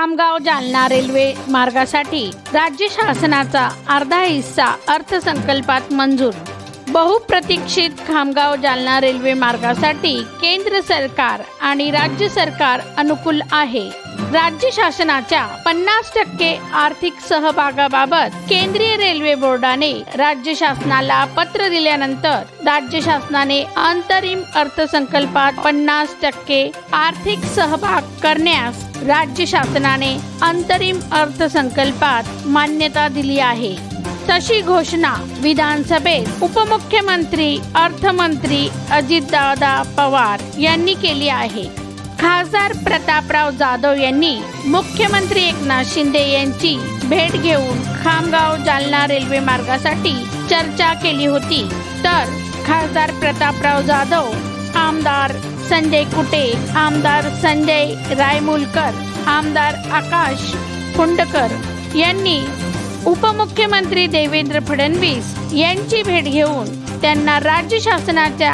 Khamgaon Jalna railway मार्गासाठी राज्य शासनाचा अर्धा हिस्सा अर्थसंकल्पात मंजूर. बहुप्रतीक्षित खामगाव जालना रेल्वे मार्गासाठी केंद्र सरकार आणि राज्य सरकार अनुकूल आहे. राज्य शासनाच्या पन्नास टक्के आर्थिक सहभागाबाबत केंद्रीय रेल्वे बोर्डाने राज्य शासनाला पत्र दिल्यानंतर राज्य शासनाने अंतरिम अर्थसंकल्पात पन्नास टक्के आर्थिक सहभाग करण्यास राज्य शासनाने अंतरिम अर्थसंकल्पात मान्यता दिली आहे. तशी घोषणा विधानसभेत उपमुख्यमंत्री अर्थमंत्री अजितदादा पवार यांनी केली आहे. खासदार प्रतापराव जाधव यांनी मुख्यमंत्री एकनाथ शिंदे यांची भेट घेऊन खामगाव जालना रेल्वे मार्गासाठी चर्चा केली होती. तर खासदार प्रतापराव जाधव आमदार संजय कुटे आमदार संजय रायमुलकर आमदार आकाश कुंडकर यांनी उपमुख्यमंत्री देवेंद्र फडणवीस यांची भेट घेऊन त्यांना राज्य शासनाच्या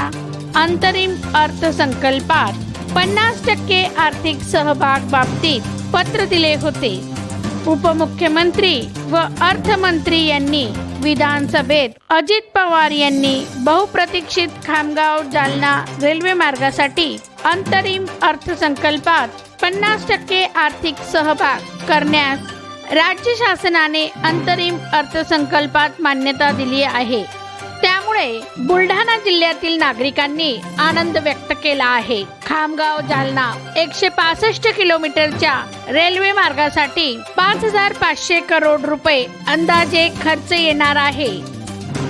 अंतरिम अर्थसंकल्पात पन्नास टक्के आर्थिक सहभाग बाबतीत पत्र दिले होते. उपमुख्यमंत्री व अर्थमंत्री यांनी विधानसभेत अजित पवार यांनी बहुप्रतीक्षित खामगाव जालना रेल्वे मार्गासाठी अंतरिम अर्थसंकल्पात पन्नास टक्के आर्थिक सहभाग करण्यास राज्य शासनाने अंतरिम अर्थसंकल्पात मान्यता दिली आहे. यामुळे बुलढाणा जिल्ह्यातील नागरिकांनी आनंद व्यक्त केला आहे. खामगाव जालना एकशे पासष्ट किलोमीटरच्या रेल्वे मार्गासाठी पाच हजार पाचशे करोड रुपये अंदाजे खर्च येणार आहे.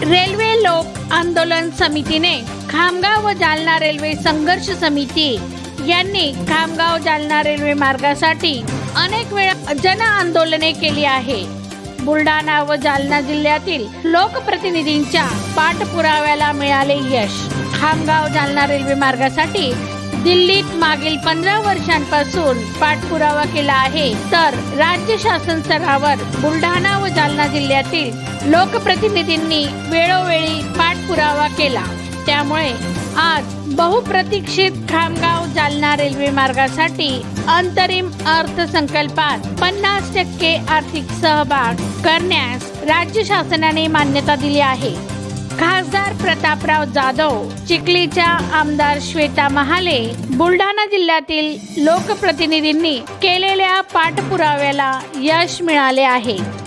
रेल्वे लोक आंदोलन समितीने खामगाव व जालना रेल्वे संघर्ष समिती यांनी खामगाव जालना रेल्वे मार्गासाठी अनेक वेळा जन आंदोलने केली आहे. बुलढाणा व जालना जिल्ह्यातील लोकप्रतिनिधींच्या पाठपुराव्याला मिळाले यश. खामगाव जालना रेल्वे मार्गासाठी दिल्लीत मागील पंधरा वर्षांपासून पाठपुरावा केला आहे. तर राज्य शासन स्तरावर बुलढाणा व जालना जिल्ह्यातील लोकप्रतिनिधींनी वेळोवेळी पाठपुरावा केला. त्यामुळे आज बहुप्रतीक्षित खामगाव जालना रेल्वे मार्गासाठी अंतरिम अर्थसंकल्पात पन्नास टक्के आर्थिक सहभाग करण्यास राज्य शासनाने मान्यता दिली आहे. खासदार प्रतापराव जाधव चिखलीच्या आमदार श्वेता महाले बुलढाणा जिल्ह्यातील लोकप्रतिनिधींनी केलेल्या पाठपुराव्याला यश मिळाले आहे.